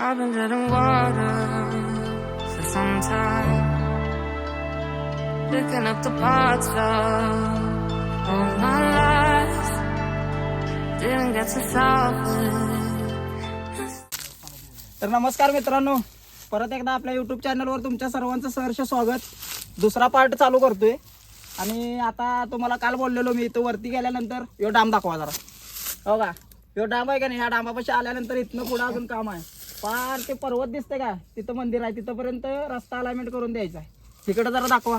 I've been treading water for some time. Picking up the parts of all my life. Didn't get to solve it. तर नमस्कार मित्रांनो. परत एकदा आपल्या YouTube चॅनलवर तुमच्या सर्वांचं सहर्ष स्वागत. दुसरा पार्ट चालू करतोय. आणि आता तुम्हाला काल बोललेलो मी इथं वरती गेल्यानंतर यो डाम दाखवा जरा. हो का? यो डाम आहे का नाही? ह्या डामापाशी आल्यानंतर इथनं पुढं अजून काम आहे. पार ते पर्वत दिसते का? तिथं मंदिर आहे तिथंपर्यंत रस्ता अलायमेंट करून द्यायचा आहे. तिकडं जरा दाखवा.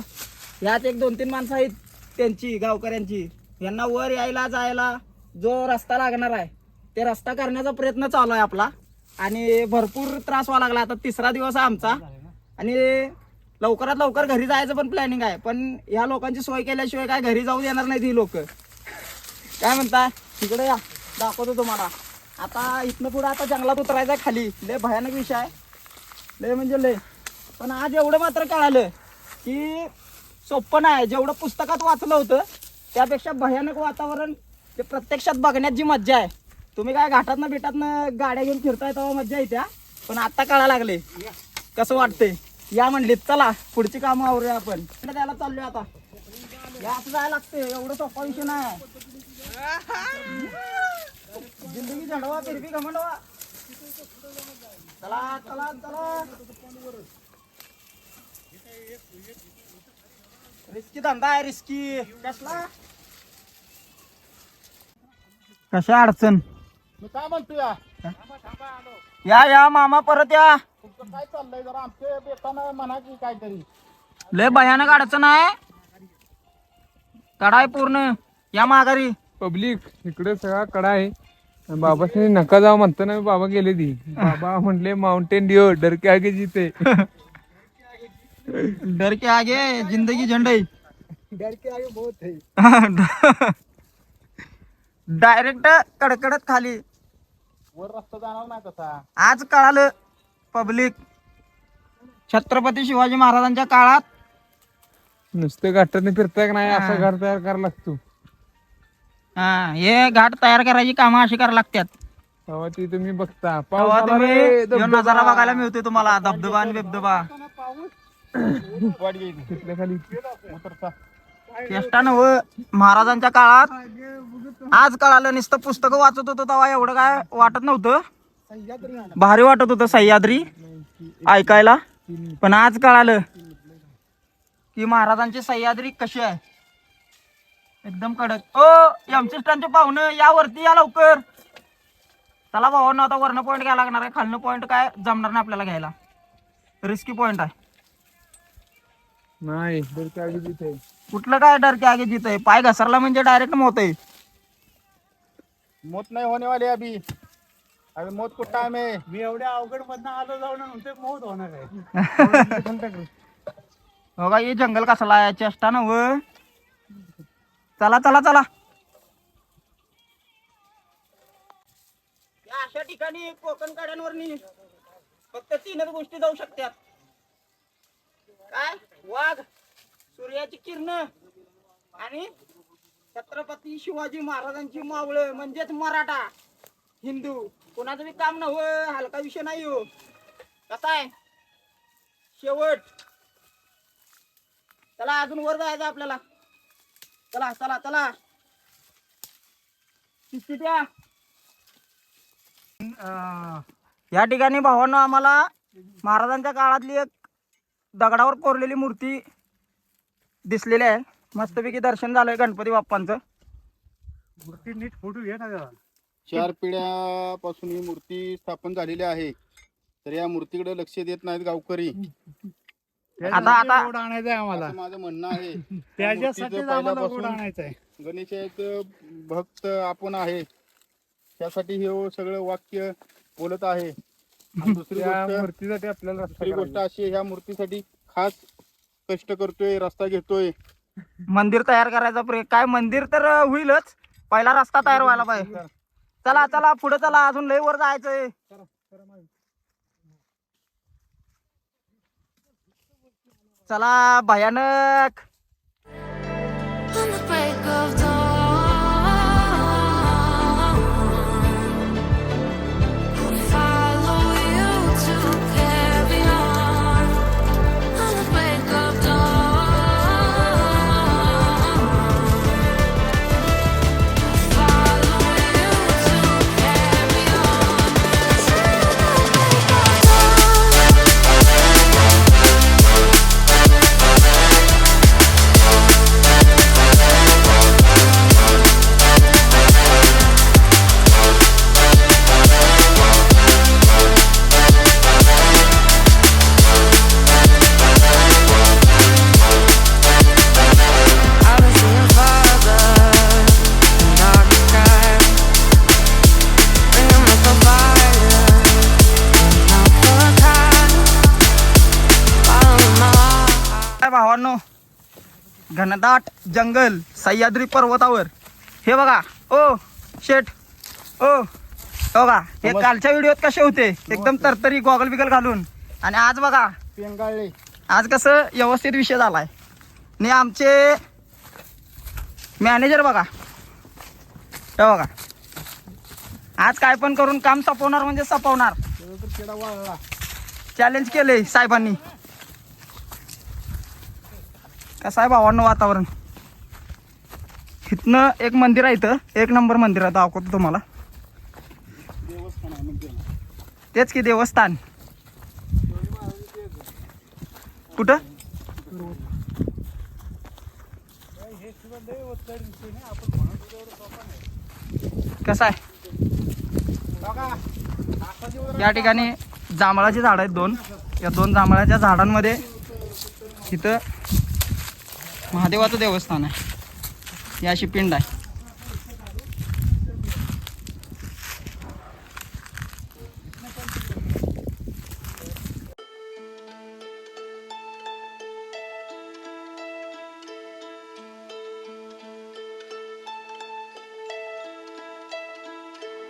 यात एक दोन तीन माणसं आहेत त्यांची गावकऱ्यांची. यांना वर यायला जायला जो रस्ता लागणार आहे ते रस्ता करण्याचा प्रयत्न चालू आहे आपला. आणि भरपूर त्रास व्हावा लागला. आता तिसरा दिवस आहे आमचा. आणि लवकरात लवकर घरी जायचं पण प्लॅनिंग आहे. पण ह्या लोकांची सोय केल्याशिवाय काय घरी जाऊ देणार नाहीत ही लोक. काय म्हणताय? तिकडे या. दाखवतो तुम्हाला. आता इथनं पुढे आता जंगलात उतरायचं आहे खाली. लय भयानक विषय आहे. लय म्हणजे लय. पण आज एवढं मात्र कळालं की सोपं नाही. जेवढं पुस्तकात वाचलं होतं त्यापेक्षा भयानक वातावरण ते प्रत्यक्षात बघण्यात जी मज्जा आहे. तुम्ही काय घाटातनं बिटातनं गाड्या घेऊन फिरताय तेव्हा मज्जा येत्या पण आता कळा लागले. कसं वाटतंय? या म्हणलीत चला पुढची कामं आवरूया आपण. इकडे त्याला चाललोय आता. या असं जायला लागते एवढं सोपा विषय नाही. जिंदगी झडवा फिरवी घमंडवा. चला चला चला. रिस्की धंदा आहे रिस्की. कसला? कशा अडचण? मी काय म्हणतो या? या या मामा परत या. तुमचं काय चाललंय? जरा आमचे बेताना म्हणा की काहीतरी. लय भयानक अडचण आहे. कडाय पूर्ण. या माघारी. पब्लिक इकडे सगळा कडा आहे बाबाने नका जाऊ म्हणतो ना बाबा गेले ती. बाबा म्हटले माउंटेन ड्यू डर के आगे जीते. डर के आगे जिंदगी झंडे डर के आगे बहुत है. डायरेक्ट कडकडत खाली. वर रस्ता जाणार नाही तसा. आज कळालं पब्लिक छत्रपती शिवाजी महाराजांच्या काळात. नुसते घाटाने फिरताय का नाही? असा घर तयार करायला लागतो. हा हे घाट तयार करायची कामं अशी करायला लागतात तेव्हा ती तुम्ही बघता. पाऊस तेव्हा आला तुम्ही रे, ह्यो धबधबा. नजारा बघायला मिळतोय तुम्हाला धबधबा आणि बिबधबा. तिथल्या खाली. चेष्टा नव महाराजांच्या काळात आज कळालं नुसतं पुस्तकं वाचत होतो तेव्हा एवढं काय वाटत नव्हतं. भारी वाटत होतं सह्याद्री ऐकायला. पण आज कळालं की महाराजांची सह्याद्री कशी आहे. एकदम कडक. ओ एमसिस्टांचे पाहुणं या वरती या लवकर. चला भावांना आता वरनं पॉईंट घ्यायला लागणार आहे. खालनं पॉईंट काय जमणार नाही आपल्याला घ्यायला. रिस्की पॉईंट आहे. नाही डर के आगे जीते कुठलं काय डर के आगे जित आहे पाय घसरला म्हणजे डायरेक्ट मोत आहे मौत नाही होने वाली अभी. अभी मौत को टाइम है मी एवढ्या अवघड मधनं आलो जाऊन म्हणते मोहत होणार आहे. बघा हे जंगल कसला आहे? चेष्टा ना व चला चला चला. या अशा ठिकाणी कोकण काड्यांवर फक्त तीनच गोष्टी जाऊ शकतात. काय? वाघ सूर्याची किरण आणि छत्रपती शिवाजी महाराजांची मावळ म्हणजेच मराठा हिंदू. कोणाचं बी काम नव्ह हलका विषय नाही हो. कसा आहे? शेवट. चला अजून वर जायचं आपल्याला. चला चला चला. या या ठिकाणी भावांनो आम्हाला महाराजांच्या काळातली एक दगडावर कोरलेली मूर्ती दिसलेली आहे. मस्तपैकी दर्शन झालंय गणपती बाप्पांचं. मूर्ती नीट फोटो घे ना जरा. चार पिढ्यापासून ही मूर्ती स्थापन झालेली आहे. तर या मूर्तीकडे लक्ष देत नाहीत गावकरी. आता आता गोड आणायचंय आम्हाला. असं माझं म्हणणं आहे. मूर्तीचं आम्हाला गोड पहिल्यापासून आणायचं आहे भक्त आपण आहे. त्यासाठी हे सगळं वाक्य बोलत आहे. आणि दुसरी त्या गोष्ट मूर्तीसाठी आपल्याला रस्ता दुसरी गोष्ट करायचा. अशी आहे, ह्या मूर्तीसाठी खास कष्ट करतोय रस्ता घेतोय. मंदिर तयार करायचा प्रयोग काय मंदिर तर होईलच. पहिला रस्ता तयार व्हायला पाहिजे. चला चला पुढे चला. अजून लय वर जायचंय. चला भयानक. घनदाट जंगल सह्याद्री पर्वतावर. हे बघा. ओ शेठ. ओ हो बघा हे समज- कालच्या व्हिडिओत कसे होते? एकदम तरतरी गॉगल बिगल घालून. आणि आज बघा. पेंगाळले. आज कसं व्यवस्थित विषय झालाय. आणि आमचे मॅनेजर बघा. हे बघा. आज काय पण करून काम सपवणार म्हणजे सपवणार. चॅलेंज केले साहेबांनी. कसं आहे भावांनो वातावरण? इथनं एक मंदिर आहे इथं. एक नंबर मंदिर आहे दाखवतो तुम्हाला. तेच की देवस्थान. कुठं? कसं आहे? या ठिकाणी जांभळाची झाड आहेत दोन. या दोन जांभळाच्या झाडांमध्ये इथं महादेवाचं देवस्थान आहे ही अशी पिंड आहे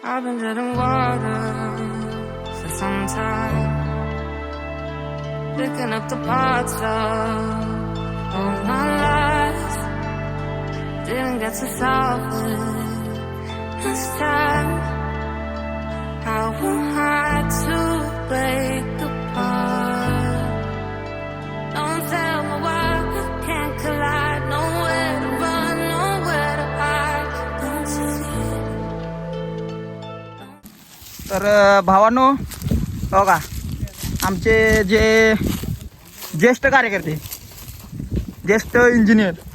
I've been treading water for some time. Picking up the parts of all my life. Didn't get to solve this time. I won't hide to break apart. Don't tell me why we can't collide. Nowhere to run, nowhere to hide. Don't you see? तर भावानो हो का आमचे जे ज्येष्ठ कार्यकर्ते ज्येष्ठ engineer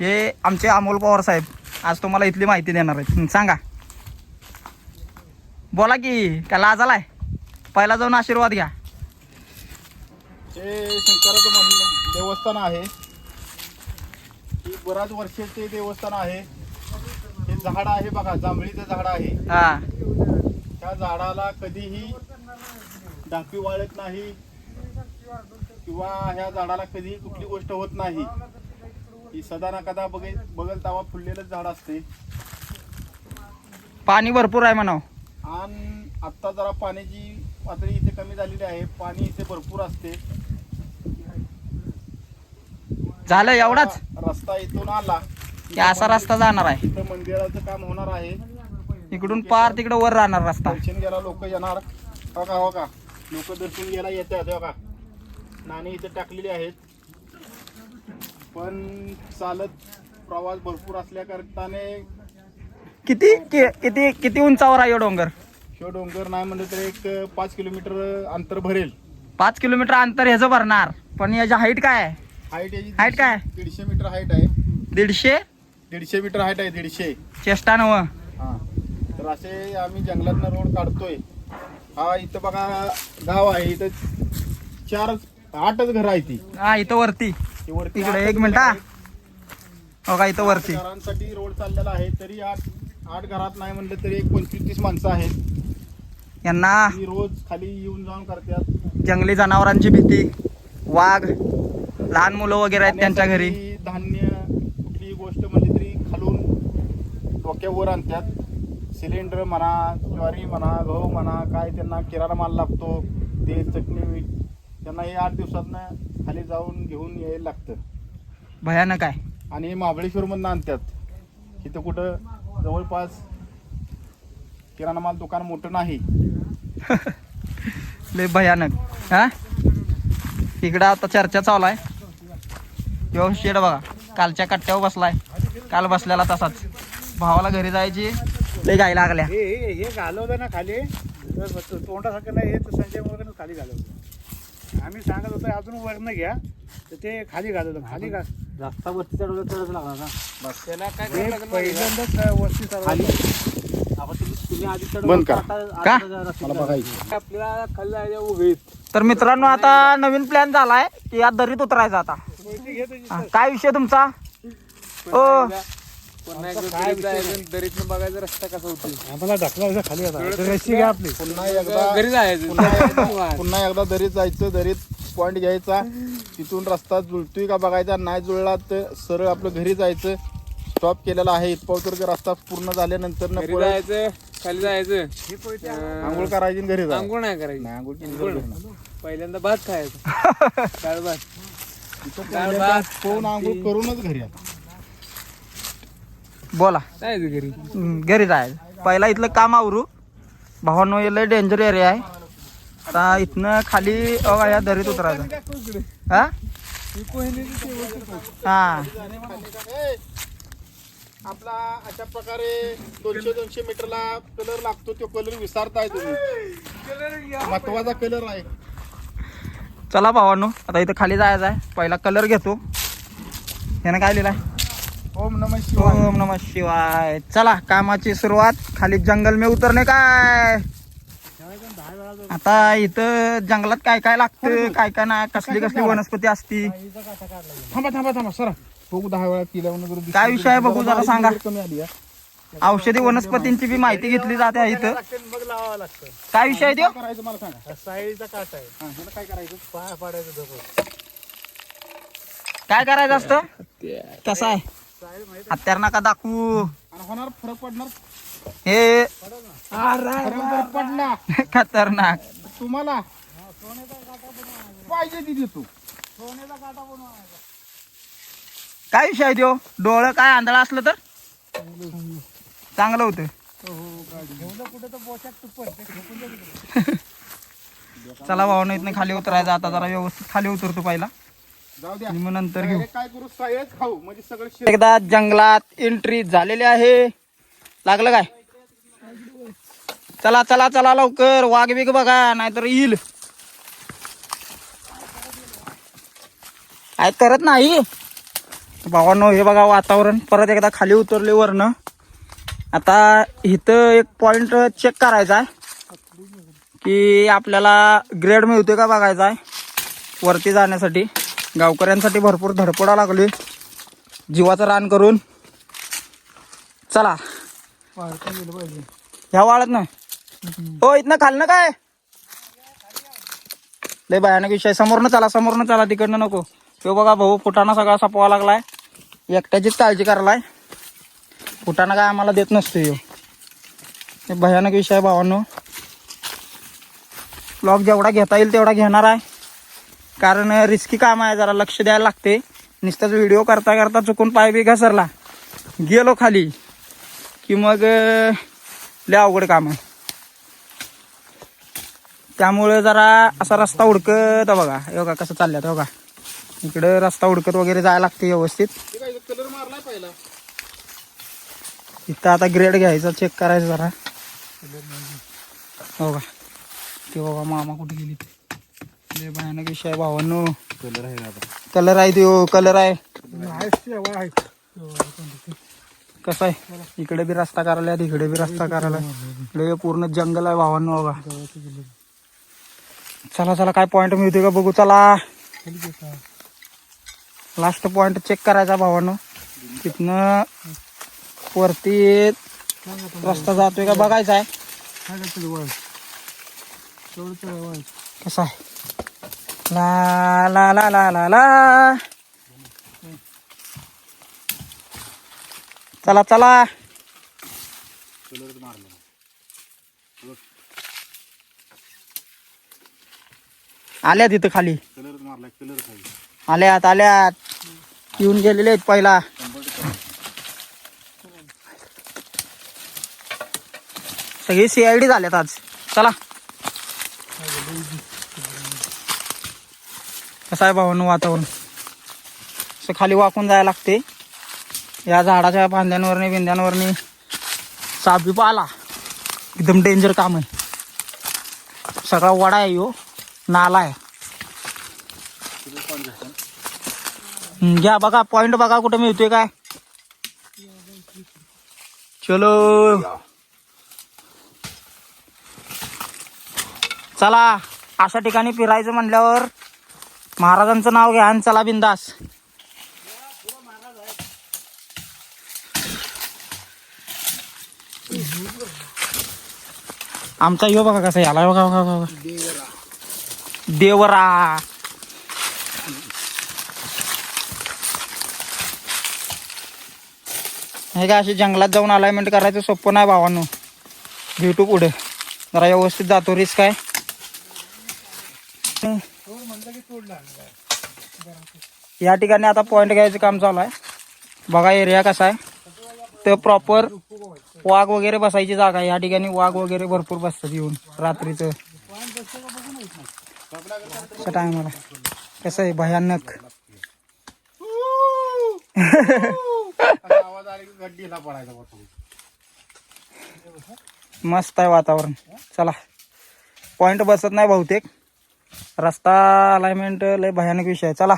हे आमचे अमोल पवार साहेब. आज तुम्हाला इथली माहिती देणार आहेत. सांगा. बोला की का लाजालाय पहिला जाऊन आशीर्वाद घ्या. हे शंकराचं मन देवस्थान आहे. ही बऱ्याच वर्षाचे देवस्थान आहे. हे झाड आहे बघा जांभळीचं झाड आहे. हा. त्या झाडाला कधीही डांकी वाळत नाही. किंवा ह्या झाडाला कधीही कुठली गोष्ट होत नाही. ही सदा ना कदा बघेल बघल तावा फुललेलंच झाड असते. पाणी भरपूर आहे म्हणाव. आणि आत्ता जरा पाण्याची पातळी इथे कमी झालेली आहे पाणी इथे भरपूर असते. झालं एवढाच? रस्ता इथून आला. की असा रस्ता जाणार आहे. इथं मंदिराचं काम होणार आहे. इकडून पार तिकडे वर राहणार रस्ता. दर्शन घ्यायला लोक येणार. हो का हो का? लोक दर्शन घ्यायला येतात हो का? नाणी इथे टाकलेली आहेत. पण चालत प्रवास भरपूर असल्या करताने किती? कि- किती किती उंचावर आहे ह्यो डोंगर? शिव डोंगर नाही म्हणलं तर एक पाच किलोमीटर अंतर भरेल. पाच किलोमीटर अंतर ह्याचं भरणार. पण याची हाईट काय आहे? हाईट याची Height काय? दीडशे- दीडशे मीटर हाईट आहे. दीडशे? दीडशे मीटर हाईट आहे दीडशे. चेष्टा नव हा. तर असे आम्ही जंगलातनं रोड काढतोय. हा इथं बघा गाव आहे. इथं चार आठच घरं आहे ती. हा इथं वरती. ती वरती इकडे एक मिनिट हा. हो का इथं वरती. घरांसाठी रोड चाललेला आहे तरी आठ आठ घरात नाही म्हणलं तरी एक पंचवीस तीस माणसं आहेत. यांना ती रोज खाली येऊन जाऊन करतात. जंगली जनावरांची भीती वाघ लहान मुलं वगैरे आहेत त्यांच्या घरी. खाण्यासाठी धान्य कुठलीही गोष्ट म्हणली तरी खालून डोक्यावर आणतात. सिलेंडर म्हणा ज्वारी म्हणा गहू म्हणा काय त्यांना किराणा माल लागतो तेल चटणी मीठ. त्यांना हे आठ दिवसातनं खाली जाऊन घेऊन यायला लागतं. भयानक आहे. आणि महाबळेश्वरमधनं आणतात. इथं कुठं जवळपास किराणा माल दुकान मोठं नाही. लय भयानक. हा? इकडं आता चर्चा चालू आहे. यो शेड बघा. कालच्या कट्ट्यावर बसलाय. काल बसलेला तसाच. भावाला घरी जायची लय गाय लागल्या. हे हे घालवलं ना खाली. तोंडासारखं नाही हे संजय मोरगनच खाली घालवलं. आम्ही सांगत होतो अजून वर्ण घ्या. तर ते खाली घालवलं खाली घाल. जास्त वरती चढवलं लागला ना? बस त्याला काय हे करायला लागलं माहिती पहिल्यांदाच वस्ती खाली. चालवली आपण तुम्ही तुम्ही आधी बंद चढवलं करा. आता- का? आता रस्ते मला बघायचं. का? आपल्याला खाल्लं आहे उभे तर मित्रांनो आता नवीन प्लॅन झालाय की या दरीत उतरायचा आता. हा, काय विषय तुमचा? ओ. पुन्हा एकदा दरीत जायचं दरीतनं बघायचा रस्ता कसा होतो आम्हाला ढकलायचं खाली आता. तर रस्सी घ्या आपली पुन्हा एकदा घरी जायचं पुन्हा एकदा पुन्हा एकदा दरीत जायचं दरीत पॉईंट घ्यायचा. तिथून रस्ता जुळतोय का बघायचा? नाही जुळला तर सरळ आपलं घरी जायचं. स्टॉप केलेला आहे. इथपावतर रस्ता पूर्ण झाल्यानंतर जायचं खाली जायचं. आंघोळ करायची घरी जायचं. आंघोळ नाही करायची. आंघोळ. पहिल्यांदा भात खायचा. डाळ भात. डाळ भात, आंघोळ करूनच घरी आता बोला. जायचं घरी? हम्म, घरी जायचं पहिला इथलं काम आवरू. भावांनो हे लय डेंजर एरिया आहे. आता इथनं खाली अहो या दरीत उतरायचं. हा? हा आपला अशा प्रकारे दोनशे दोनशे मीटरला कलर लागतो तो कलर विसरताय तुम्ही. महत्त्वाचा कलर आहे. चला भावांनो आता इथं खाली जायचं आहे. पहिला कलर घेतो. यानं काय लिहिलाय? ओम नम शिवाय. ओम नम शिवाय. चला कामाची सुरुवात. खाली जंगल में उतरणे काय? आता इथं जंगलात काय काय लागतं काय काय नाही कसली कसली वनस्पती असती? थांबा थांबा थांबा सर. बघू दहा वेळा केल्यावर काय विषय आहे बघू जरा सांगा. कमी आली आहे. औषधी वनस्पतींची बी माहिती घेतली जाते इथं. मग लावावं लागतं. काय विषय आहे करायचं मला सांगा. साईचा काट आहे. काय करायचं? पाय पाडायचं काय करायचं असतं? कसं आहे. हत्यार नका दाखवू. होणार फरक पडणार? हे. पडला. खतरनाक. तुम्हाला पाहिजे ती देतो. काय विषय आहे त्यो डोळं काय आंधळा असलं तर? चांगलं होतं. चला भावना इथनं खाली उतरायचं. आता जरा व्यवस्थित खाली उतरतो पहिला. जाऊ द्या. आणि मग नंतर घेऊ. काय करू? सायच खाऊ. म्हणजे सगळं शे- एकदा जंगलात एंट्री झालेली आहे. लागलं काय? चला चला चला लवकर. वाघ बिग बघा नाहीतर येईल. काय करत नाही. भावांनो हे बघा वातावरण. परत एकदा खाली उतरले वरनं. आता इथं एक पॉइंट चेक करायचा आहे. की आपल्याला ग्रेड मिळतोय का बघायचा आहे. वरती जाण्यासाठी. गावकऱ्यांसाठी भरपूर धडपडा लागली. जीवाचं रान करून. चला. ह्या वाळत ना हो इथनं खाल काय? लय भयानक विषय. समोरनं चला समोरनं चला तिकडनं नको. तो बघा भाऊ फुटाणा सगळा सपवा लागलाय. एकट्याचीच काळजी करायलाय. फुटाणा काय आम्हाला देत नसतो यो. हे भयानक विषय भावांनो. ब्लॉग जेवढा घेता येईल तेवढा घेणार आहे. कारण रिस्की काम आहे. जरा लक्ष द्यायला लागते. नुसताच व्हिडिओ करता करता चुकून पाय बी घसरला. गेलो खाली की मग लय अवघड काम आहे. त्यामुळे जरा असा रस्ता उडकत बघा. हे बघा कसं चालल्यात बघा. इकडं रस्ता उडकत वगैरे जायला लागते व्यवस्थित. इथं आता ग्रेड घ्यायचा चेक करायचं जरा. हो का ते बाबा मामा कुठे गेली ते. लय भयानक विषय भावांनो. कलर आहे आता. कलर आहे तो कलर आहे. कसं आहे? इकडे बी रस्ता करायला इकडे बी रस्ता करायला. इकडे पूर्ण जंगल आहे भावांनो बघा. चला चला काय पॉइंट मिळतोय का बघू? चला. लास्ट पॉइंट चेक करायचा भावांनो. तिथनं वरती रस्ता जातोय का बघायचा आहे. कसा आहे? La la la la la la. चला चला. आल्या तिथं खाली. खाली आल्यात आल्यात येऊन गेलेले आहेत पहिला. सगळी सीआयडी झाल्यात आज. चला. कसं आहे भावानं वातावरण. असं खाली वाकून जायला लागते. या झाडाच्या फांद्यांवरनी बिंद्यांवरनी साप आला. एकदम डेंजर काम आहे. सगळा वडा आहे हो नाला आहे. घ्या बघा पॉईंट बघा कुठे मिळतोय काय. चलो. चला अशा ठिकाणी फिरायचं म्हटल्यावर महाराजांचं नाव घ्या आणि चला बिंदास. आमचा यो बघा कसा याला बघा बघा बघा देवरा. हे का असे जंगलात जाऊन अलायमेंट करायचं सोपं नाही भावानो. भेटू पुढे. जरा व्यवस्थित जातो. रिस्क काय या ठिकाणी आता पॉइंट घ्यायचं काम चालू आहे. बघा एरिया कसा आहे. तर प्रॉपर वाघ वगैरे बसायची जागा आहे. या ठिकाणी वाघ वगैरे भरपूर बसतात येऊन रात्रीचं. टायमाला कसं आहे? भयानक. मस्त आहे वातावरण. चला. पॉइंट बसत नाही बहुतेक. रस्ता अलाइनमेंट लय भयानक विषय आहे. चला.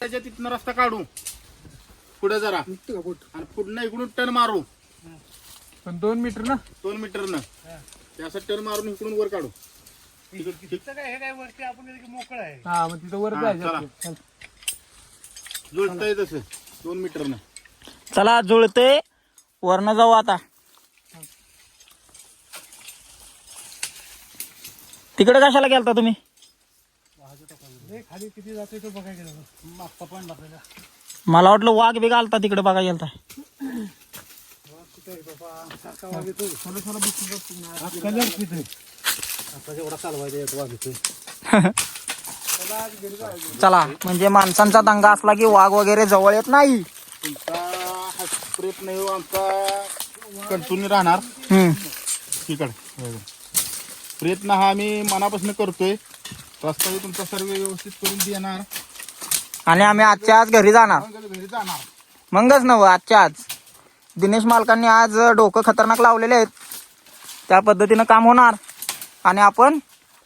त्याच्या तिथनं रस्ता काढू. पुढे जरा. आणि पुढनं इकडून टर्न मारू. पण दोन मीटर ना? दोन मीटरनं ते असं टर्न मारून इकडून वर काढू. इथं काय हे काय वरती आपण इथे मोकळं आहे? हा मग तिथं वर हा, जायचं. चला. आपलं. चल. जुळतंय तसं. दोन मीटरनं चला जुळते वरनं जाऊ आता. तिकडे कशाला गेलता तुम्ही? खाली किती जाते तो बघायला गेलो मागचा पण दाखवायला मला वाटलं वाघ बी घालता तिकडे बघा गेलता. कलर किती आता जेवढा चालवायचा येतो वाजतोय चला म्हणजे माणसांचा दंगा असला की वाघ वगैरे जवळ येत नाही. तुमचा हा प्रयत्न हो आमचा कंटिन्यू राहणार. हम्म. तिकडे प्रयत्न हा आम्ही मनापासून करतोय. रस्ताही तुमचा सर्व व्यवस्थित करून देणार. आणि आम्ही आजच्या आज घरी जाणार. मग घरी जाणार. मगच नव आजच्या आज. दिनेश मालकांनी आज डोकं खतरनाक लावलेले आहेत. त्या पद्धतीनं काम होणार. आणि आपण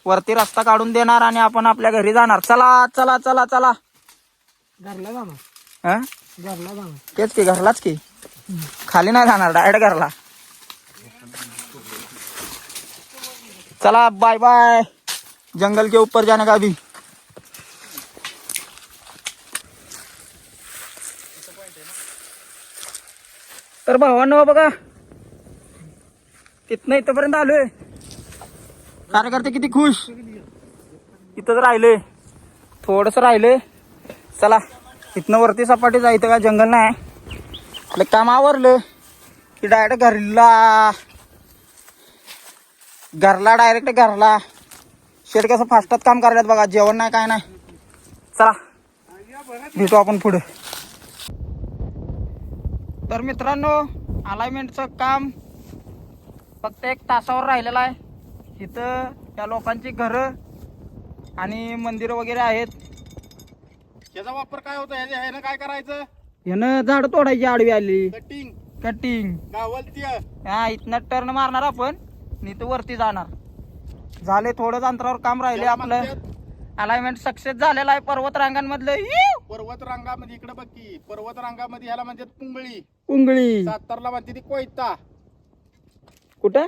वरती रस्ता काढून देणार आणि आपण आपल्या घरी जाणार. चला चला चला चला. घरला जाणार. हं? घरला जाणार. तेच की घरलाच की. खाली नाही जाणार डायरेक्ट घरला. चला बाय बाय जंगल के ऊपर जाने का अभी। तर भावांनो बघा. तिथनं इथपर्यंत आलोय. कार्यकर्ते किती खुश. इथंच राहिले थोडस राहिले चला इथनं वरती सपाटी जायचं का? जंगल नाही. आपलं काम आवरलं. की डायरेक्ट घरला. घरला डायरेक्ट घरला. शेट कसं फास्टात काम करायला बघा जेवण नाही काय नाही. चला भेटू आपण पुढे. तर मित्रांनो अलाइनमेंटचं काम फक्त एक तासावर राहिलेलं आहे. इथं त्या लोकांची घरं आणि मंदिरं वगैरे आहेत. याचा वापर काय होतो? ह्याच्या ह्यानं काय करायचं? यानं झाड तोडायची आडवी आली. कटिंग कटिंग हा इथनं टर्न मारणार आपण. आणि तो वरती जाणार. झाले थोडंच अंतरावर काम राहिले आपलं. अलाइनमेंट सक्सेस झालेलं आहे पर्वत रांगांमधलं! पर्वत रांगामध्ये इकडे बघ की पर्वत रांगामध्ये ह्याला म्हणतात पुंगळी. उंगळी सातारला म्हणते ती कोयता. कुठं?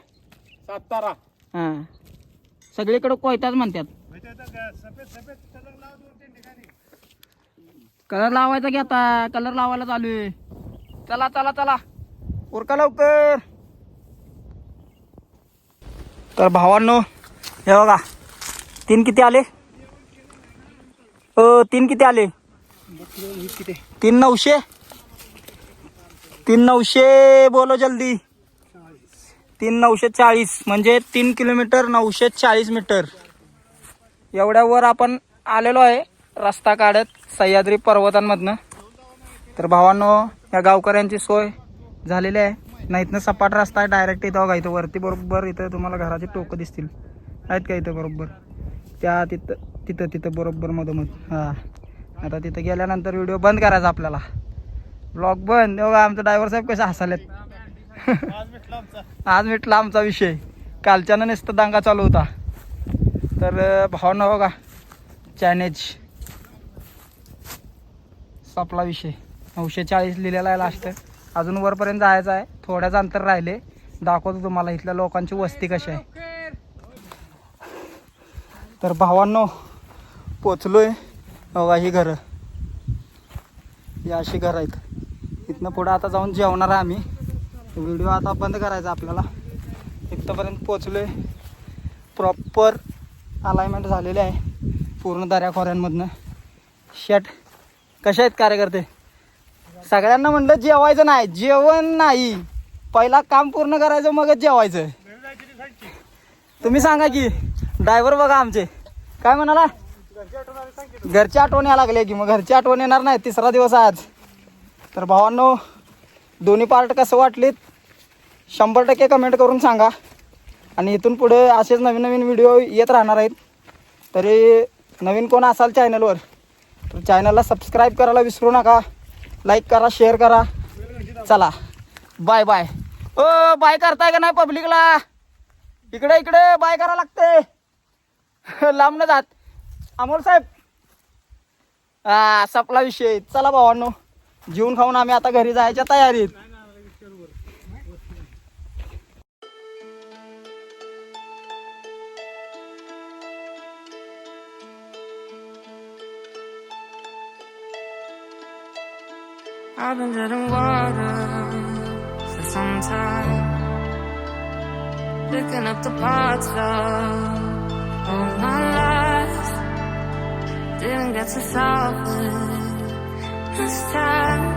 सातारा. हा. सगळीकडे कोयताच म्हणतात. कलर लावत दोन तीन ठिकाणी. कलर लावायचा की आता? कलर लावायला चालू आहे. चला चला चला. उरका लवकर. तर भावांनो हे बघा. तीन किती आले? अ तीन किती आले? तीन नऊशे? तीन नऊशे बोलो जल्दी. तीन नऊशे चाळीस म्हणजे तीन किलोमीटर नऊशे चाळीस मीटर. एवढ्यावर आपण आलेलो आहे रस्ता काढत सह्याद्री पर्वतांमधनं. तर भावांनो या गावकऱ्यांची सोय झालेली आहे. नाही इथनं सपाट रस्ता आहे डायरेक्ट इथं बघा इथं वरती बरोबर इथं तुम्हाला घराचे टोकं दिसतील. आहेत का इथं बरोबर? त्या तिथं तिथं तिथं बरोबर मधोमध. हां. आता तिथं गेल्यानंतर व्हिडिओ बंद करायचा आपल्याला. ब्लॉग बंद. बघा आमचं ड्रायव्हर साहेब कसे हसालेत. आज मिटला आमचा विषय. कालच्यानं नुसतं दांगा चालू होता. तर भाव भावना बघा चॅनेज सपला विषय. नऊशे चाळीस लिहिलेला आहे लास्ट अजून वरपर्यंत जायचं आहे. थोड्याच अंतर राहिले. दाखवतो तुम्हाला इथल्या लोकांची वस्ती कशी आहे. तर भावांनो पोचलोय. बघा ही घरं. ही अशी घरं आहेत. इथनं पुढं आता जाऊन जेवणार आहे आम्ही. व्हिडिओ आता बंद करायचा आपल्याला. इथंपर्यंत पोचलोय. प्रॉपर अलाइनमेंट झालेले आहे. पूर्ण दऱ्याखोऱ्यांमधनं. शेट कसे आहेत कार्यकर्ते? सगळ्यांना म्हणलं जेवायचं नाही. जेवण नाही. पहिला काम पूर्ण करायचं मगच जेवायचं. तुम्ही सांगा की ड्रायव्हर बघा आमचे. काय म्हणाला? घरची आठवण यायला लागली की मग घरची आठवण येणार नाही तिसरा दिवस आज. तर भावांनो दोन्ही पार्ट कसं वाटलीत? शंभर टक्के कमेंट करून सांगा. आणि इथून पुढे असेच नवीन नवीन व्हिडिओ येत राहणार आहेत. तरी नवीन कोण असाल चॅनलवर तर चॅनलला सबस्क्राईब करायला विसरू नका. लाईक करा शेअर करा. चला. बाय बाय ओ बाय करताय का नाही पब्लिकला इकडे इकडे बाय करा लागते. लांब न जात. अमोल साहेब. हा सपला विषय. चला भावांनो. जेवून खाऊन आम्ही आता घरी जायच्या तयारीत. I've been dead in water for some time. Picking up the parts of all my life. Didn't get to solve it this time.